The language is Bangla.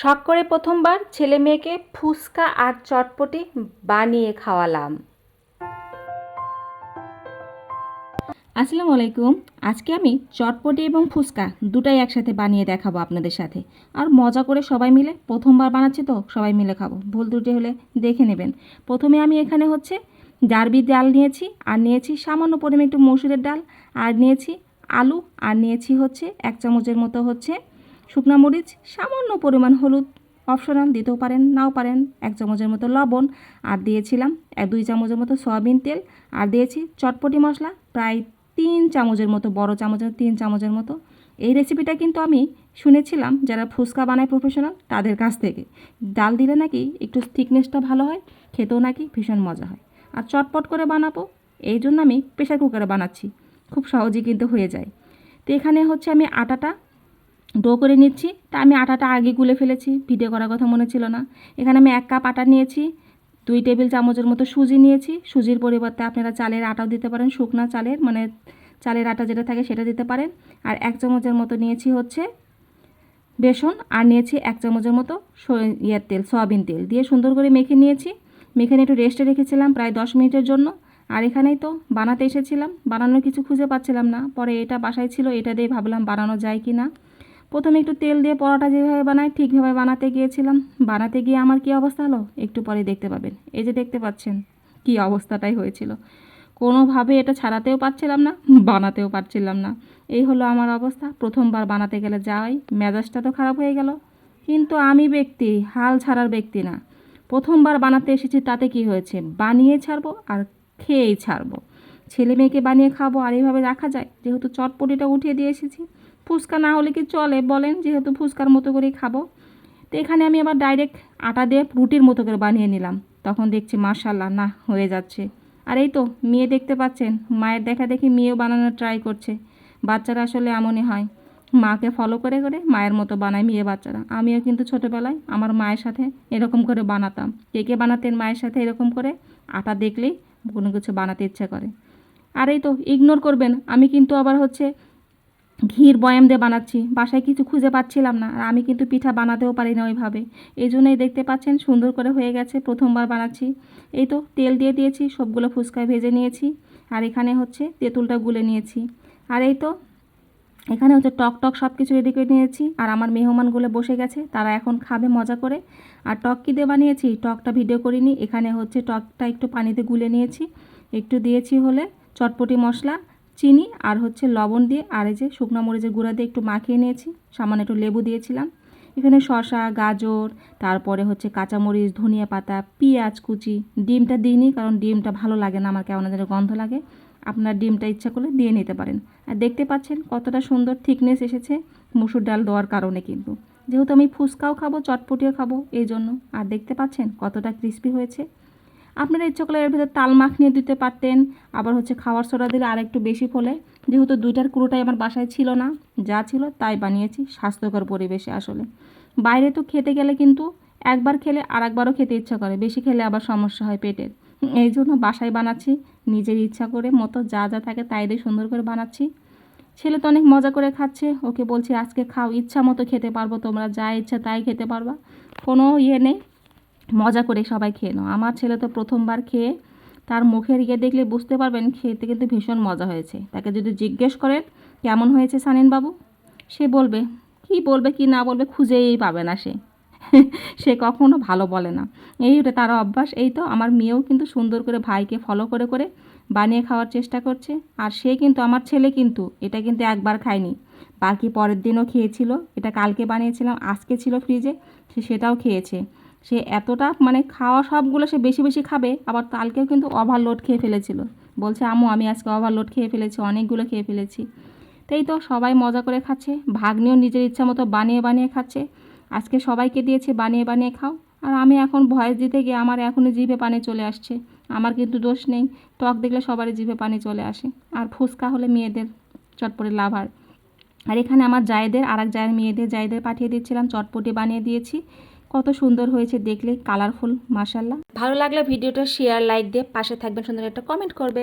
শখ করে প্রথমবার ছেলে মেয়েকে ফুচকা আর চটপটি বানিয়ে খাওয়ালাম। আসসালামু আলাইকুম আজকে আমি চটপটি এবং ফুচকা দুটাই একসাথে বানিয়ে দেখাবো আপনাদের সাথে। আর মজা করে সবাই মিলে প্রথমবার বানাচ্ছি তো, সবাই মিলে খাব। ভুল ত্রুটি হলে দেখে নেবেন। প্রথমে আমি এখানে হচ্ছে জারবি ডাল নিয়েছি, আর নিয়েছি সামান্য পরিমাণ একটু মসুরের ডাল, আর নিয়েছি আলু, আর নিয়েছি হচ্ছে এক চামচের মতো হচ্ছে শুকনা মরিচ, সামান্য পরিমাণ হলুদ অপশনাল দিতেও পারেন, নাও পারেন, এক চামচের মতো লবণ, আর দিয়েছিলাম এক দুই চামচের মতো সয়াবিন তেল, আর দিয়েছি চটপটি মশলা, প্রায় তিন চামচের মতো, বড় চামচের, তিন চামচের মতো। এই রেসিপিটা কিন্তু আমি শুনেছিলাম যারা ফুচকা বানায় প্রফেশনাল তাদের কাছ থেকে। ডাল দিলে নাকি একটু থিকনেসটা ভালো হয়, খেতেও নাকি ভীষণ মজা হয়। আর চটপট করে বানাবো, এই জন্য আমি প্রেশার কুকারে বানাচ্ছি। খুব সহজেই কিন্তু হয়ে যায়। তো এখানে হচ্ছে আমি আটাটা ডো করে নিচ্ছি। তা আমি আটাটা আগে গুলে ফেলেছি, ভিডিও করার কথা মনে ছিল না। এখানে আমি এক কাপ আটা নিয়েছি, দুই টেবিল চামচের মতো সুজি নিয়েছি। সুজির পরিবর্তে আপনারা চালের আটাও দিতে পারেন, শুকনা চালের মানে চালের আটা যেটা থাকে সেটা দিতে পারেন। আর এক চামচের মতো নিয়েছি হচ্ছে বেসন, আর নিয়েছি এক চামচের মতো ইয়ের তেল, সয়াবিন তেল। দিয়ে সুন্দর করে মেখে নিয়েছি। মেখে একটু রেস্টে রেখেছিলাম প্রায় দশ মিনিটের জন্য। আর এখানেই তো বানাতে এসেছিলাম, বানানোর কিছু খুঁজে পাচ্ছিলাম না। পরে এটা বাসায় ছিল, এটা দিয়ে ভাবলাম বানানো যায় কি না প্রথমে একটু তেল দিয়ে পরোটা যেভাবে বানাই ঠিকভাবে বানাতে গিয়েছিলাম। বানাতে গিয়ে আমার কি অবস্থা হলো? একটু পরে দেখতে পাবেন। এই যে দেখতে পাচ্ছেন, কি অবস্থাটাই হয়েছিল। কোনোভাবে এটা ছাড়াতেও পারছিলাম না, বানাতেও পারছিলাম না। এই হলো আমার অবস্থা। প্রথমবার বানাতে গেলে যাই, মেজাজটা তো খারাপ হয়ে গেল। কিন্তু আমি ব্যক্তি, হাল ছাড়ার ব্যক্তি না। প্রথমবার বানাতে এসেছি, তাতে কি হয়েছে? বানিয়ে ছাড়বো আর খেয়েই ছাড়বো। ছেলে মেয়েকে বানিয়ে খাব আর এইভাবে রাখা যায়? যেহেতু চটপটিটা উঠিয়ে দিয়ে এসেছি ফুচকা না হলে কি চলে? বলেন, যেহেতু ফুচকার মতো করেই খাব। তো এখানে আমি আবার ডাইরেক্ট আটা দিয়ে রুটির মতো করে বানিয়ে নিলাম। তখন দেখছি মাশাল্লাহ না, হয়ে যাচ্ছে। আর এই তো, মেয়ে দেখতে পাচ্ছেন? মায়ের দেখা দেখি মেয়েও বানানোর ট্রাই করছে। বাচ্চারা আসলে এমনই হয়। মাকে ফলো করে করে মায়ের মতো বানায় মেয়ে বাচ্চারা। আমিও কিন্তু ছোটোবেলায় আমার মায়ের সাথে এরকম করে বানাতাম। কে কে বানাতেন মায়ের সাথে এরকম করে আটা দেখলেই কোনো কিছু বানাতে ইচ্ছা করে। আর এই তো ইগনোর করবেন। আমি কিন্তু আবার হচ্ছে ঘির বয়াম দিয়ে বানাচ্ছি। বাসায় কিছু খুঁজে পাচ্ছিলাম না। আর আমি কিন্তু পিঠা বানাতেও পারি না ওইভাবে। এই জন্যই দেখতে পাচ্ছেন সুন্দর করে হয়ে গেছে প্রথমবার বানাচ্ছি। এই তো তেল দিয়ে দিয়েছি, সবগুলো ফুচকায় ভেজে নিয়েছি। আর এখানে হচ্ছে তেঁতুলটা গুলে নিয়েছি। আর এই তো এখানে হচ্ছে টক টক সব কিছু রেডি করে নিয়েছি। আর আমার মেহমানগুলো বসে গেছে, তারা এখন খাবে মজা করে। আর টক কী দিয়ে বানিয়েছি? টকটা ভিডিও করিনি। এখানে হচ্ছে টকটা একটু পানিতে গুলে নিয়েছি। একটু দিয়েছি হলে চটপটি মশলা চিনি আর হচ্ছে লবণ দিয়ে আর এই যে শুকনো মরিচের গুঁড়া দিয়ে একটু মাখিয়ে নিয়েছি। সামান্য একটু লেবু দিয়েছিলাম। এখানে শশা গাজর, তারপরে হচ্ছে কাঁচামরিচ, ধনিয়া পাতা, পেঁয়াজ কুচি, ডিমটা দিইনি কারণ ডিমটা ভালো লাগে না, আমার কেমন যেন গন্ধ লাগে। আপনার ডিমটা ইচ্ছা করলে দিয়ে নিতে পারেন। আর দেখতে পাচ্ছেন কতটা সুন্দর থিকনেস এসেছে মুসুর ডাল দেওয়ার কারণে কিন্তু। যেহেতু আমি ফুচকাও খাব, চটপটিও খাব এই জন্য আর দেখতে পাচ্ছেন কতটা ক্রিস্পি হয়েছে। আপনারা ইচ্ছা করলে এর ভিতরে তাল মাখিয়ে দিতে পারতেন, আবার হচ্ছে খাওয়ার সোডা দিলে আর একটু বেশি ফলে। যেহেতু দুইটার কুড়োটাই আমার বাসায় ছিল না, যা ছিল তাই বানিয়েছি, স্বাস্থ্যকর পরিবেশে আসলে। বাইরে তো খেতে গেলে কিন্তু একবার খেলে আর একবারও খেতে ইচ্ছা করে, বেশি খেলে আবার সমস্যা হয় পেটের। এই জন্য বাসায় বানাচ্ছি, নিজের ইচ্ছা করে মতো যা যা থাকে তাই দিয়ে সুন্দর করে বানাচ্ছি। ছেলে তো অনেক মজা করে খাচ্ছে, ওকে বলছি আজকে খাও, ইচ্ছা মতো খেতে পারব তোমরা, যা ইচ্ছা তাই খেতে পারবা। কোনো ইয়ে নেই মজা করে সবাই খেয়ে নাও। আমার ছেলে তো প্রথমবার খেয়ে তার মুখের ইয়ে দেখলে বুঝতে পারবেন খেতে কিন্তু ভীষণ মজা হয়েছে। তাকে যদি জিজ্ঞেস করেন, কেমন হয়েছে সানিন বাবু? সে বলবে, কি বলবে, কি না বলবে খুঁজেই পাবে না সে। সে কখনো ভালো বলে না। এই ওটা তার অভ্যাস। এই তো আমার মেয়েও কিন্তু সুন্দর করে ভাইকে ফলো করে করে বানিয়ে খাওয়ার চেষ্টা করছে। আর সে কিন্তু, আমার ছেলে কিন্তু, এটা কিন্তু একবার খায়নি। বাকি পরের দিনও খেয়েছিল। এটা কালকে বানিয়েছিলাম, আজকে ছিল ফ্রিজে সে সেটাও খেয়েছে। সে এতটা মানে খাওয়া সবগুলো সে বেশি বেশি খাবে, আবার কালকেও কিন্তু ওভারলোড খেয়ে ফেলেছিল। বলছে, আম্মু, আমি আজকে ওভারলোড খেয়ে ফেলেছি, অনেকগুলো খেয়ে ফেলেছি। তাই তো সবাই মজা করে খাচ্ছে, ভাগ্নেও নিজের ইচ্ছা মতো বানিয়ে বানিয়ে খাচ্ছে। আজকে সবাইকে দিয়েছে, বানিয়ে বানিয়ে খাও। আর আমি এখন ভয়েস দিতে গিয়ে আমার এখনই জিভে পানি চলে আসছে, আমার কিন্তু দোষ নেই, টক দেখলে সবারই জিভে পানি চলে আসে, আর ফুচকা হলে মেয়েদের চটপটে লাভার আর এখানে আমার জায়েদের আর এক জায়ের মেয়েদের, জায়েদের পাঠিয়ে দিচ্ছিলাম, চটপটি বানিয়ে দিয়েছি। কত সুন্দর হয়েছে দেখলে কালারফুল মাসাল্লাহ ভালো লাগলে ভিডিওটা শেয়ার লাইক দিয়ে পাশে থাকবেন, সুন্দর একটা কমেন্ট করবে